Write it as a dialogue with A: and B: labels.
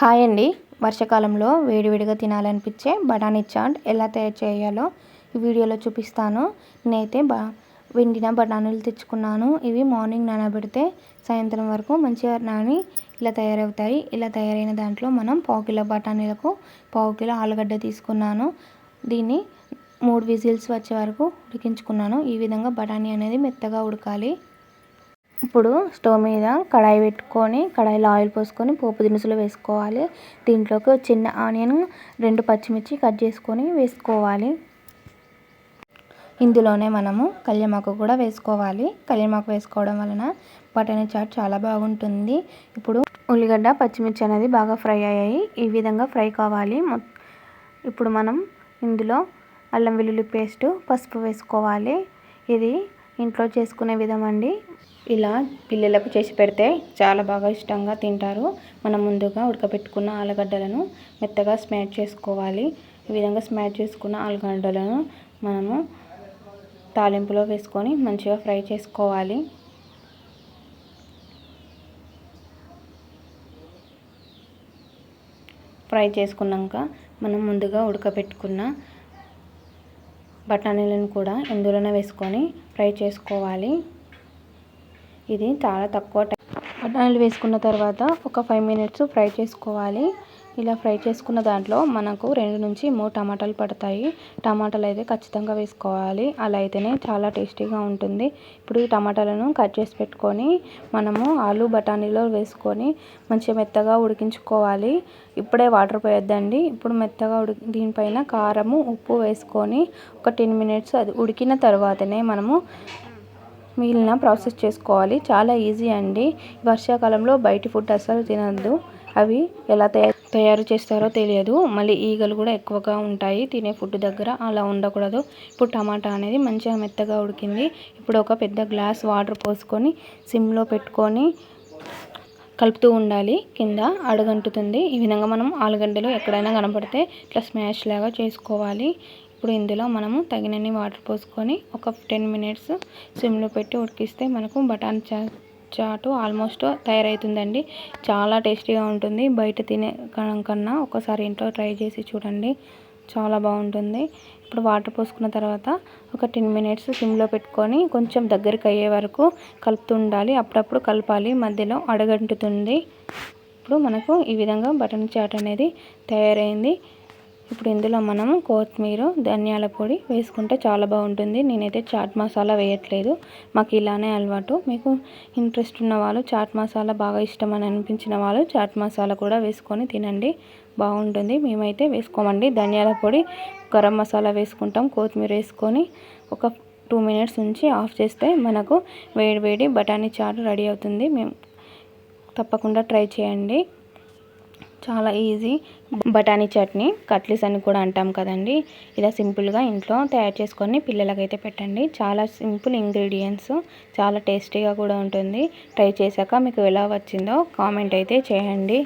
A: Hi అండి. వర్షాకాలంలో వేడివేడిగా తినాలనిపించే బఠానీ చాట్ ఎలా తయారు చేయాలో ఈ వీడియోలో చూపిస్తాను. నేనైతే బా వెండిన బఠానీలు తెచ్చుకున్నాను. ఇవి మార్నింగ్ నానబెడితే సాయంత్రం వరకు మంచిగా నాని ఇలా తయారవుతాయి. ఇలా తయారైన దాంట్లో మనం పావు కిలో బఠానీలకు పావు కిలో ఆలుగడ్డ తీసుకున్నాను. దీన్ని మూడు విజిల్స్ వచ్చే వరకు ఉడికించుకున్నాను. ఈ విధంగా బఠానీ అనేది మెత్తగా ఉడకాలి. ఇప్పుడు స్టవ్ మీద కడాయి పెట్టుకొని కడాయిలో ఆయిల్ పోసుకొని పోపు దినుసులు వేసుకోవాలి. దీంట్లోకి చిన్న ఆనియన్ రెండు పచ్చిమిర్చి కట్ చేసుకొని వేసుకోవాలి. ఇందులోనే మనము కళ్యమాకు కూడా వేసుకోవాలి. కళ్యమాకు వేసుకోవడం వలన బటానీ చాట్ చాలా బాగుంటుంది. ఇప్పుడు ఉల్లిగడ్డ పచ్చిమిర్చి అనేది బాగా ఫ్రై అయ్యాయి. ఈ విధంగా ఫ్రై కావాలి. ఇప్పుడు మనం ఇందులో అల్లం వెల్లుల్లి పేస్టు పసుపు వేసుకోవాలి. ఇది ఇంట్లో చేసుకునే విధం అండి. ఇలా పిల్లలకు చేసి పెడితే చాలా బాగా ఇష్టంగా తింటారు. మనం ముందుగా ఉడకబెట్టుకున్న ఆలుగడ్డలను మెత్తగా స్మాష్ చేసుకోవాలి. ఈ విధంగా స్మాష్ చేసుకున్న ఆలుగడ్డలను మనము తాలింపులో వేసుకొని మంచిగా ఫ్రై చేసుకోవాలి. ఫ్రై చేసుకున్నాక మనం ముందుగా ఉడకబెట్టుకున్న బఠానీలను కూడా ఇందులోనే వేసుకొని ఫ్రై చేసుకోవాలి. ఇది చాలా తక్కువ టైం బఠానీలు వేసుకున్న తర్వాత ఒక ఫైవ్ మినిట్స్ ఫ్రై చేసుకోవాలి. ఇలా ఫ్రై చేసుకున్న దాంట్లో మనకు రెండు నుంచి మూడు టమాటాలు పడతాయి. టమాటాలు అయితే ఖచ్చితంగా వేసుకోవాలి. అలా అయితేనే చాలా టేస్టీగా ఉంటుంది. ఇప్పుడు ఈ టమాటాలను కట్ చేసి పెట్టుకొని మనము ఆలు బఠానీలో వేసుకొని మంచిగా మెత్తగా ఉడికించుకోవాలి. ఇప్పుడే వాటర్ పోయొద్దండి. ఇప్పుడు మెత్తగా ఉడికి దీనిపైన కారము ఉప్పు వేసుకొని ఒక టెన్ మినిట్స్ అది ఉడికిన తర్వాతనే మనము మిగిలిన ప్రాసెస్ చేసుకోవాలి. చాలా ఈజీ అండి. వర్షాకాలంలో బయటి ఫుడ్ అసలు తినద్దు. అవి ఎలా తయారు చేస్తారో తెలియదు. మళ్ళీ ఈగలు కూడా ఎక్కువగా ఉంటాయి. తినే ఫుడ్ దగ్గర అలా ఉండకూడదు. ఇప్పుడు టమాటా అనేది మంచిగా మెత్తగా ఉడికింది. ఇప్పుడు ఒక పెద్ద గ్లాస్ వాటర్ పోసుకొని సిమ్లో పెట్టుకొని కలుపుతూ ఉండాలి. కింద అడుగంటుతుంది. ఈ విధంగా మనం ఆలుగడ్డలు ఎక్కడైనా కనపడితే ఇట్లా స్మాష్ లాగా చేసుకోవాలి. ఇప్పుడు ఇందులో మనము తగినన్ని వాటర్ పోసుకొని ఒక టెన్ మినిట్స్ సిమ్లో పెట్టి ఉడికిస్తే మనకు బటాన్ చా చాటు ఆల్మోస్ట్ తయారవుతుందండి చాలా టేస్టీగా ఉంటుంది. బయట తినే కన్నా ఒకసారి ఇంట్లో ట్రై చేసి చూడండి. చాలా బాగుంటుంది. ఇప్పుడు వాటర్ పోసుకున్న తర్వాత ఒక టెన్ మినిట్స్ సిమ్లో పెట్టుకొని కొంచెం దగ్గరికి అయ్యే వరకు కలుపుతూ ఉండాలి. అప్పుడప్పుడు కలపాలి. మధ్యలో అడగంటుతుంది. ఇప్పుడు మనకు ఈ విధంగా బటన్ చాట్ అనేది తయారైంది. ఇప్పుడు ఇందులో మనం కొత్తిమీర ధనియాల పొడి వేసుకుంటే చాలా బాగుంటుంది. నేనైతే చాట్ మసాలా వేయట్లేదు. మాకు ఇలానే అలవాటు. మీకు ఇంట్రెస్ట్ ఉన్న వాళ్ళు చాట్ మసాలా బాగా ఇష్టం అని అనిపించిన వాళ్ళు చాట్ మసాలా కూడా వేసుకొని తినండి. బాగుంటుంది. మేమైతే వేసుకోమండి. ధనియాల పొడి గరం మసాలా వేసుకుంటాం. కొత్తిమీర వేసుకొని ఒక టూ మినిట్స్ ఉంచి ఆఫ్ చేస్తే మనకు వేడి వేడి బఠానీ చాట్ రెడీ అవుతుంది. మేము తప్పకుండా ట్రై చేయండి. చాలా ఈజీ బఠానీ చట్నీ కట్లీస్ అని కూడా అంటాం కదండి. ఇలా సింపుల్గా ఇంట్లో తయారు చేసుకొని పిల్లలకైతే పెట్టండి. చాలా సింపుల్ ఇంగ్రీడియంట్స్ చాలా టేస్టీగా కూడా ఉంటుంది. ట్రై చేశాక మీకు ఎలా వచ్చిందో కామెంట్ అయితే చేయండి.